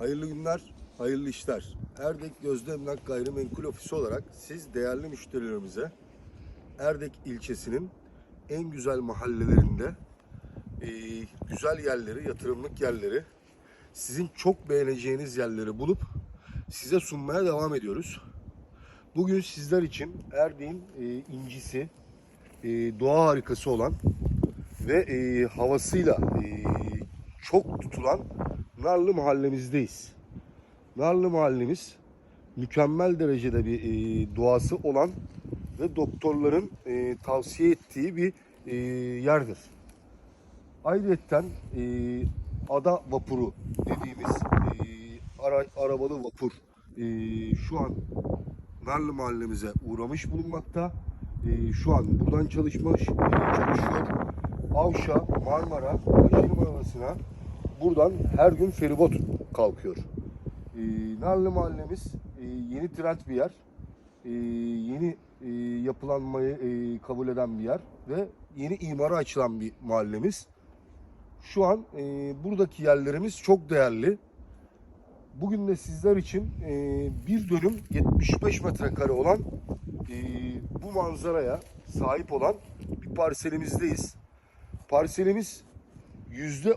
Hayırlı günler, hayırlı işler. Erdek Gözde Emlak Gayrimenkul Ofisi olarak siz değerli müşterilerimize Erdek ilçesinin en güzel mahallelerinde e, güzel yerleri, yatırımlık yerleri, sizin çok beğeneceğiniz yerleri bulup size sunmaya devam ediyoruz. Bugün sizler için Erdek'in e, incisi, e, doğa harikası olan ve e, havasıyla e, çok tutulan Narlı mahallemizdeyiz. Narlı mahallemiz mükemmel derecede bir e, doğası olan ve doktorların e, tavsiye ettiği bir e, yerdir. Ayrıca e, ada vapuru dediğimiz e, ara, arabalı vapur e, şu an Narlı mahallemize uğramış bulunmakta. E, şu an buradan çalışmış, e, çalışıyor. Avşa, Marmara, Aşırı Arasına buradan her gün feribot kalkıyor. E, Narlı mahallemiz e, yeni trend bir yer. E, yeni e, yapılanmayı e, kabul eden bir yer ve yeni imara açılan bir mahallemiz. Şu an e, buradaki yerlerimiz çok değerli. Bugün de sizler için e, bir dönüm 75 metrekare olan e, bu manzaraya sahip olan bir parselimizdeyiz. Parselimiz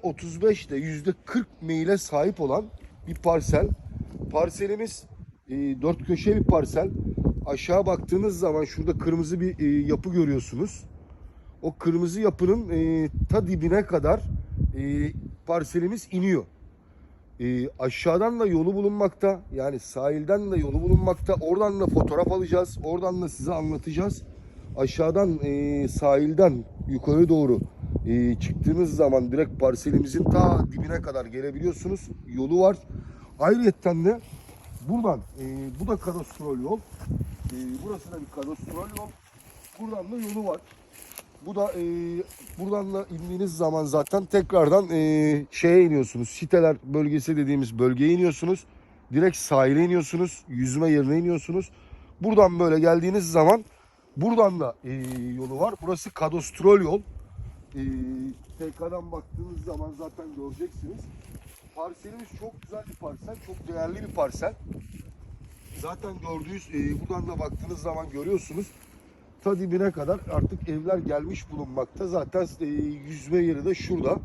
35 ile yüzde 40 meyle sahip olan bir parsel. Parselimiz e, dört köşe bir parsel. Aşağı baktığınız zaman şurada kırmızı bir e, yapı görüyorsunuz. O kırmızı yapının e, ta dibine kadar e, parselimiz iniyor. E, aşağıdan da yolu bulunmakta. Yani sahilden de yolu bulunmakta. Oradan da fotoğraf alacağız. Oradan da size anlatacağız. Aşağıdan e, sahilden yukarı doğru e, çıktığınız zaman direkt parselimizin ta dibine kadar gelebiliyorsunuz. Yolu var. Ayrıyetten de buradan e, bu da kadastrol yol. E, burası da bir kadastrol yol. Buradan da yolu var. Bu da e, buradan da indiğiniz zaman zaten tekrardan e, şeye iniyorsunuz. Siteler bölgesi dediğimiz bölgeye iniyorsunuz. Direkt sahile iniyorsunuz. Yüzme yerine iniyorsunuz. Buradan böyle geldiğiniz zaman buradan da e, yolu var. Burası kadastrol yol. E, TK'dan baktığınız zaman zaten göreceksiniz. Parselimiz çok güzel bir parsel. Çok değerli bir parsel. Zaten gördüğünüz, e, buradan da baktığınız zaman görüyorsunuz ta dibine kadar artık evler gelmiş bulunmakta. Zaten e, yüzme yeri de şurada.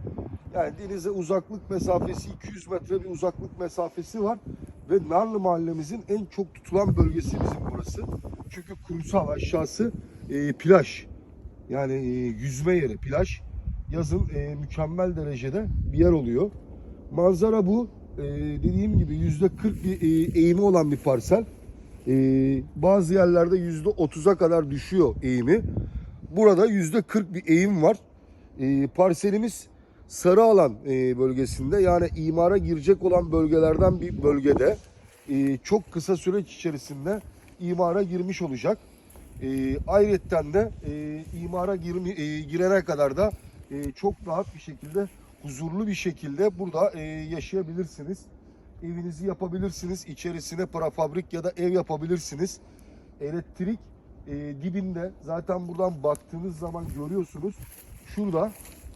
Yani denize uzaklık mesafesi 200 metre bir uzaklık mesafesi var. Ve Narlı mahallemizin en çok tutulan bölgesi bizim burası. Çünkü kumsal aşağısı e, plaj. Yani e, yüzme yeri plaj. Yazın e, mükemmel derecede bir yer oluyor. Manzara bu. E, dediğim gibi yüzde 40 bir e, eğimi olan bir parsel. Ee, bazı yerlerde yüzde 30'a kadar düşüyor eğimi. Burada yüzde 40 bir eğim var. Ee, parselimiz sarı alan e, bölgesinde yani imara girecek olan bölgelerden bir bölgede e, çok kısa süreç içerisinde imara girmiş olacak. E, ayrıca de e, imara girmi, e, girene kadar da e, çok rahat bir şekilde huzurlu bir şekilde burada e, yaşayabilirsiniz evinizi yapabilirsiniz. İçerisine prefabrik ya da ev yapabilirsiniz. Elektrik e, dibinde zaten buradan baktığınız zaman görüyorsunuz. Şurada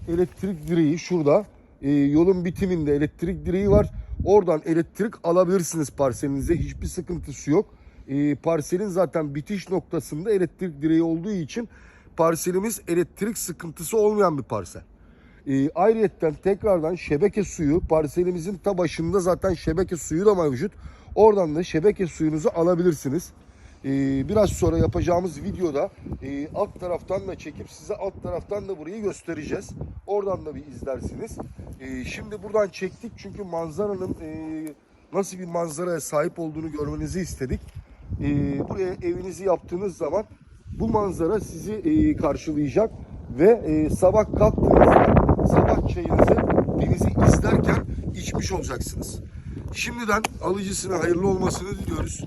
elektrik direği şurada e, yolun bitiminde elektrik direği var. Oradan elektrik alabilirsiniz parselinize. Hiçbir sıkıntısı yok. E, parselin zaten bitiş noktasında elektrik direği olduğu için parselimiz elektrik sıkıntısı olmayan bir parsel. E, ayrıyetten tekrardan şebeke suyu parselimizin ta başında zaten şebeke suyu da mevcut. Oradan da şebeke suyunuzu alabilirsiniz. E, biraz sonra yapacağımız videoda e, alt taraftan da çekip size alt taraftan da burayı göstereceğiz. Oradan da bir izlersiniz. E, şimdi buradan çektik çünkü manzaranın e, nasıl bir manzaraya sahip olduğunu görmenizi istedik. E, buraya evinizi yaptığınız zaman bu manzara sizi e, karşılayacak ve e, sabah kalktığınızda sabah çayınızı denizi izlerken içmiş olacaksınız. Şimdiden alıcısına hayırlı olmasını diliyoruz.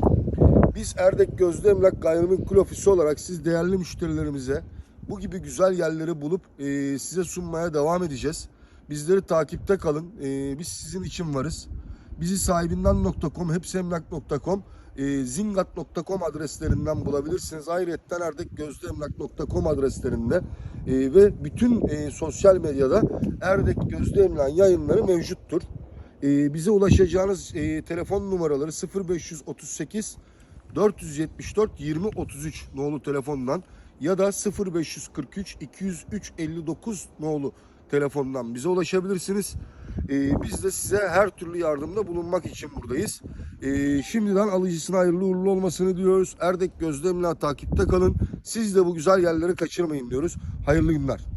Biz Erdek Gözde Emlak Gayrimenkul Ofisi olarak siz değerli müşterilerimize bu gibi güzel yerleri bulup e, size sunmaya devam edeceğiz. Bizleri takipte kalın. E, biz sizin için varız. Bizi sahibinden.com, hepsemlak.com, e, zingat.com adreslerinden bulabilirsiniz. Ayrıca erdekgözdeemlak.com adreslerinde e, ve bütün e, sosyal medyada Erdek Gözde Emlak yayınları mevcuttur. E, bize ulaşacağınız e, telefon numaraları 0538 474 20 33 nolu telefondan ya da 0543 203 59 nolu telefondan bize ulaşabilirsiniz. Ee, biz de size her türlü yardımda bulunmak için buradayız. Ee, şimdiden alıcısına hayırlı uğurlu olmasını diliyoruz. Erdek Gözlemla takipte kalın. Siz de bu güzel yerleri kaçırmayın diyoruz. Hayırlı günler.